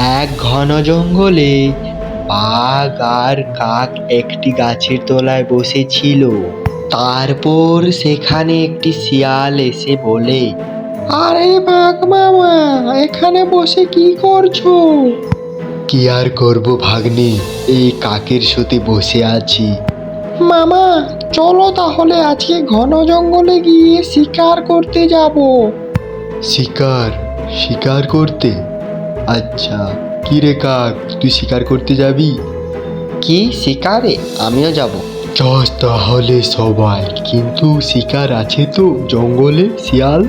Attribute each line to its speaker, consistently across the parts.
Speaker 1: এক ঘন জঙ্গলে বাঘ আর কাক একটি গাছের তলায় বসেছিল। তারপর সেখানে একটি শিয়াল এসে বলে
Speaker 2: আরে বাঘ মামা এখানে বসে কি করছ?
Speaker 1: কি আর করব ভাগ্নে এই কাকের সাথে বসে আছি।
Speaker 2: মামা চলো তাহলে আজকে ঘন জঙ্গলে গিয়ে শিকার করতে যাব।
Speaker 1: শিকার? শিকার করতে? আচ্ছা কি রে কাক? তুই শিকার করতে যাবি? কি শিকারে? আমিও যাব। চস তাহলে সবাই। কিন্তু শিকার আছে তো জঙ্গলে শিয়াল?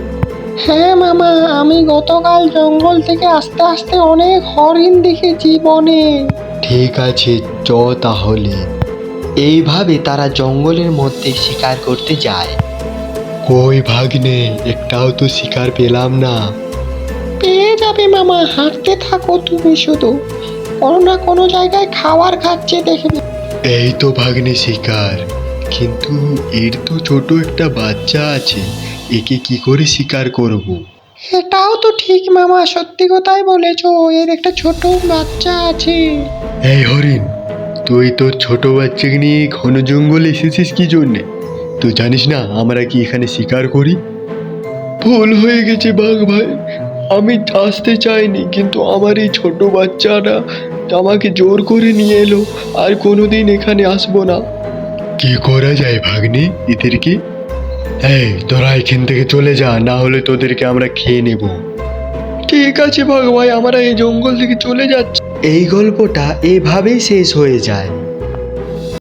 Speaker 2: হ্যাঁ মামা আমি গতকাল জঙ্গল থেকে আস্তে আস্তে অনেক হরিণ দেখেছি বনে।
Speaker 1: ঠিক আছে চ তাহলে। এইভাবে তারা জঙ্গলের মধ্যে শিকার করতে যায়। কই ভাগ্নে একটাও তো শিকার পেলাম না।
Speaker 2: পেয়ে যাবে মামা হাঁটতে থাকো তুমি শুধু। কোনো না কোনো জায়গায় খাবার খাচ্ছে দেখবে।
Speaker 1: এই তো ভাগ্নে শিকার কিন্তু এর তো ছোট একটা বাচ্চা আছে একে কি করে শিকার করব।
Speaker 2: এটাও তো ঠিক মামা সত্যি কথাই বলেছ এর একটা ছোট বাচ্চা আছে।
Speaker 1: এই হরিণ তুই তোর ছোট বাচ্চাকে নিয়ে ঘন জঙ্গলে এসেছিস কি জন্যে? তুই জানিস না আমরা কি এখানে শিকার করি? ভুল হয়ে গেছে বাঘ ভাই। আমি আসতে চাইনি কিন্তু আমার এই ছোট বাচ্চাটা আমাকে জোর করে নিয়ে এলো আর কোনোদিন এখানে আসব না। কি করা যায় ভাগ্নে এদেরকে এই তোরা এখান থেকে চলে যা না হলে তোদেরকে আমরা খেয়ে নেব। ঠিক আছে ভাগ ভাই আমরা এই জঙ্গল থেকে চলে যাচ্ছি। এই গল্পটা এভাবেই শেষ হয়ে যায়।